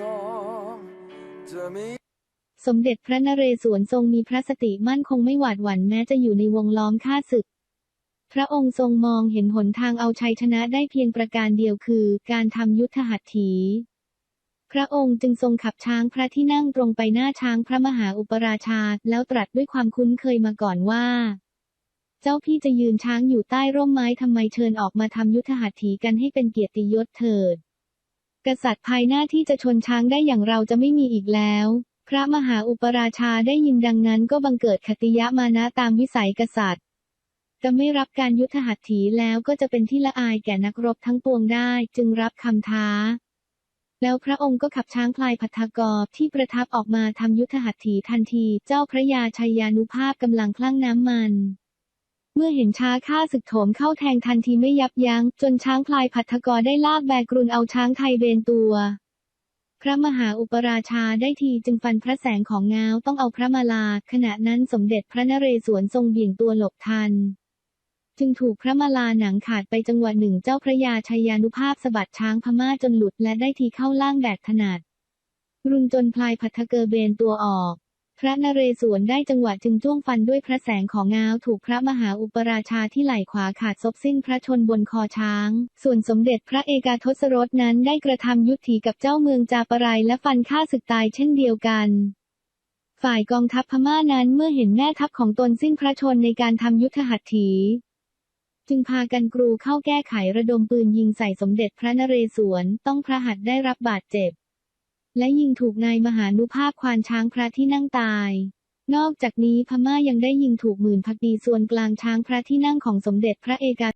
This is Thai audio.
ทองจะมีสมเด็จพระนเรศวรทรงมีพระสติมั่นคงไม่หวาดหวั่นแม้จะอยู่ในวงล้อมฆ่าศึก พระองค์ทรงมองเห็นหนทางเอาชัยชนะได้เพียงประการเดียวคือ การทำยุทธหัตถี พระองค์จึงทรงขับช้างพระที่นั่งตรงไปหน้าช้างพระมหาอุปราชา แล้วตรัสด้วยความคุ้นเคยมาก่อนว่า เจ้าพี่จะยืนช้างอยู่ใต้ร่มไม้ทำไมเชิญออกมาทำยุทธหัตถีกันให้เป็นเกียรติยศเถิด กษัตริย์ภายหน้าที่จะชนช้างได้อย่างเราจะไม่มีอีกแล้ว พระมหาอุปราชาได้ยินดังนั้นก็บังเกิดคติยะมานะตามวิสัยกษัตริย์ จะไม่รับการยุทธหัตถีแล้วก็จะเป็นที่ละอายแก่นักรบทั้งปวงได้จึงรับคำท้า แล้วพระองค์ก็ขับช้างพลายพัทธกรที่ประทับออกมาทำยุทธหัตถีทันที เจ้าพระยาชัยยานุภาพกำลังคลั่งน้ำมัน เมื่อเห็นช้าข้าศึกโถมเข้าแทงทันทีไม่ยับยัง้ง จนช้างพลายพัทธกรได้ลากแบกรุนเอาช้างไทยเบนตัว พระมหาอุปราชาได้ทีจึงฟันพระแสงของง้าวต้องเอาพระมาลา ขณะนั้นสมเด็จพระนเรศวรทรงเบี่ยงตัวหลบทัน จึงถูกพระมาลาหนังขาดไปจังหวะหนึ่งเจ้าพระยาชัยยานุภาพสะบัดช้างพม่าจนหลุดและได้ทีเข้าล่างแบกถนัดรุนจนพลายพัทธเกอเบนตัวออก พระนเรศวรได้จังหวะจึงจ้วงฟันด้วยพระแสงของงาวถูกพระมหาอุปราชาที่ไหล่ขวาขาดซบสิ้นพระชนบนคอช้าง ส่วนสมเด็จพระเอกาทศรสนั้นได้กระทำยุทธีกับเจ้าเมืองจาปรายและฟันฆ่าศึกตายเช่นเดียวกันฝ่ายกองทัพพม่านั้นเมื่อเห็นแม่ทัพของตนสิ้นพระชนในการทำยุทธหัตถี จึงพากันกรูเข้าแก้ไขระดมปืนยิงใส่สมเด็จพระนเรศวรต้องพระหัตได้รับบาดเจ็บ และยิงถูกนายมหานุภาพควานช้างพระที่นั่งตาย นอกจากนี้พม่ายังได้ยิงถูกหมื่นพักดีส่วนกลางช้างพระที่นั่งของสมเด็จพระเอกา